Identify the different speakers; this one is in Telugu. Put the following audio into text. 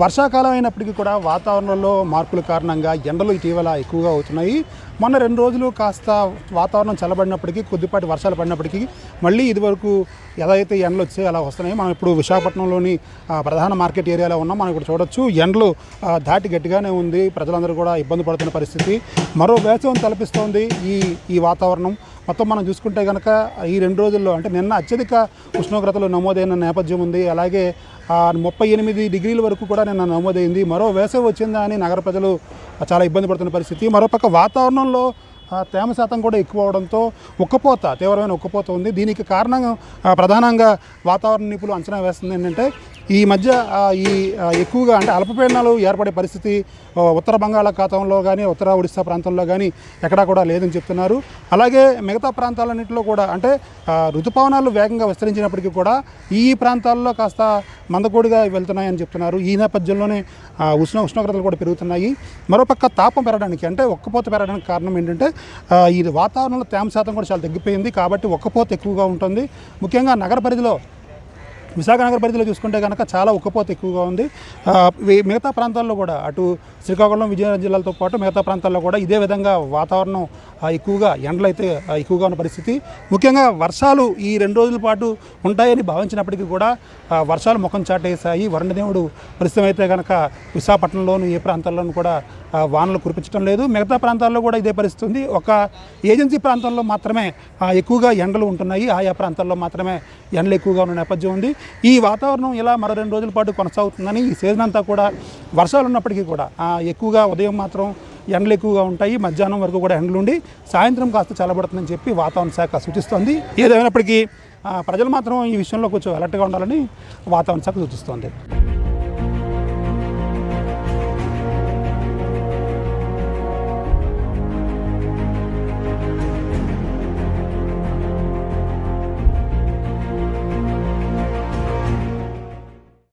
Speaker 1: వర్షాకాలం అయినప్పటికీ కూడా వాతావరణంలో మార్పుల కారణంగా ఎండలు ఇటీవల ఎక్కువగా అవుతున్నాయి. మొన్న రెండు రోజులు కాస్త వాతావరణం చల్లబడినప్పటికీ కొద్దిపాటి వర్షాలు పడినప్పటికీ మళ్ళీ ఇదివరకు ఏదైతే ఎండలు వచ్చాయో అలా వస్తున్నాయి మనం ఇప్పుడు విశాఖపట్నంలోని ప్రధాన మార్కెట్ ఏరియాలో ఉన్నాం. మనం ఇక్కడ చూడొచ్చు ఎండలు దాటి గట్టిగానే ఉంది. ప్రజలందరూ కూడా ఇబ్బంది పడుతున్న పరిస్థితి. మరో వేసవం తలపిస్తోంది ఈ ఈ వాతావరణం. మొత్తం మనం చూసుకుంటే కనుక ఈ రెండు రోజుల్లో అంటే నిన్న అత్యధిక ఉష్ణోగ్రతలు నమోదైన నేపథ్యం ఉంది. అలాగే ముప్పై ఎనిమిది డిగ్రీల వరకు కూడా నిన్న నమోదైంది. మరో వేసవి వచ్చిందా అని నగర ప్రజలు చాలా ఇబ్బంది పడుతున్న పరిస్థితి. మరోపక్క వాతావరణంలో తేమ శాతం కూడా ఎక్కువ అవడంతో ఉక్కపోత తీవ్రమైన ఉక్కపోత ఉంది. దీనికి కారణం ప్రధానంగా వాతావరణ నిపుణులు అంచనా వేస్తుంది ఏంటంటే ఈ మధ్య ఈ ఎక్కువగా అంటే అల్పపీడనాలు ఏర్పడే పరిస్థితి ఉత్తర బంగాళాఖాతంలో కానీ ఉత్తర ఒడిశా ప్రాంతంలో కానీ ఎక్కడా కూడా లేదని చెప్తున్నారు. అలాగే మిగతా ప్రాంతాలన్నింటిలో కూడా అంటే ఋతుపవనాలు వేగంగా విస్తరించినప్పటికీ కూడా ఈ ప్రాంతాల్లో కాస్త మందకోడిగా వెళ్తున్నాయని చెప్తున్నారు. ఈ నేపథ్యంలోనే ఉష్ణ ఉష్ణోగ్రతలు కూడా పెరుగుతున్నాయి. మరోపక్క తాపం పెరగడానికి అంటే ఒక్కపోత పెరగడానికి కారణం ఏంటంటే ఈ వాతావరణంలో తేమ శాతం కూడా చాలా తగ్గిపోయింది. కాబట్టి ఒక్కపోత ఎక్కువగా ఉంటుంది. ముఖ్యంగా నగర పరిధిలో విశాఖ నగర పరిధిలో చూసుకుంటే కనుక చాలా ఉక్కపోత ఎక్కువగా ఉంది. మిగతా ప్రాంతాల్లో కూడా అటు శ్రీకాకుళం విజయనగరం జిల్లాలతో పాటు మిగతా ప్రాంతాల్లో కూడా ఇదే విధంగా వాతావరణం ఎక్కువగా ఎండలు అయితే ఎక్కువగా ఉన్న పరిస్థితి. ముఖ్యంగా వర్షాలు ఈ రెండు రోజుల పాటు ఉంటాయని భావించినప్పటికీ కూడా వర్షాలు ముఖం చాటేశాయి. వరుణదేవుడు ప్రస్తుతం అయితే కనుక విశాఖపట్నంలోను ఏ ప్రాంతాల్లోనూ కూడా వానలు కురిపించడం లేదు. మిగతా ప్రాంతాల్లో కూడా ఇదే పరిస్థితి ఉంది. ఒక ఏజెన్సీ ప్రాంతంలో మాత్రమే ఆ, ఎక్కువగా ఎండలు ఉంటున్నాయి. ఆయా ప్రాంతాల్లో మాత్రమే ఎండలు ఎక్కువగా ఉన్న నేపథ్యం ఉంది. ఈ వాతావరణం ఇలా మరో రెండు రోజుల పాటు కొనసాగుతుందని ఈ సీజన్ అంతా కూడా వర్షాలు ఉన్నప్పటికీ కూడా ఎక్కువగా ఉదయం మాత్రం ఎండలు ఎక్కువగా ఉంటాయి మధ్యాహ్నం వరకు కూడా ఎండలు ఉండి సాయంత్రం కాస్త చల్లబడుతుందని చెప్పి వాతావరణ శాఖ సూచిస్తోంది. ఏదేమైనప్పటికీ ప్రజలు మాత్రం ఈ విషయంలో కొంచెం అలర్ట్గా ఉండాలని వాతావరణ శాఖ సూచిస్తోంది.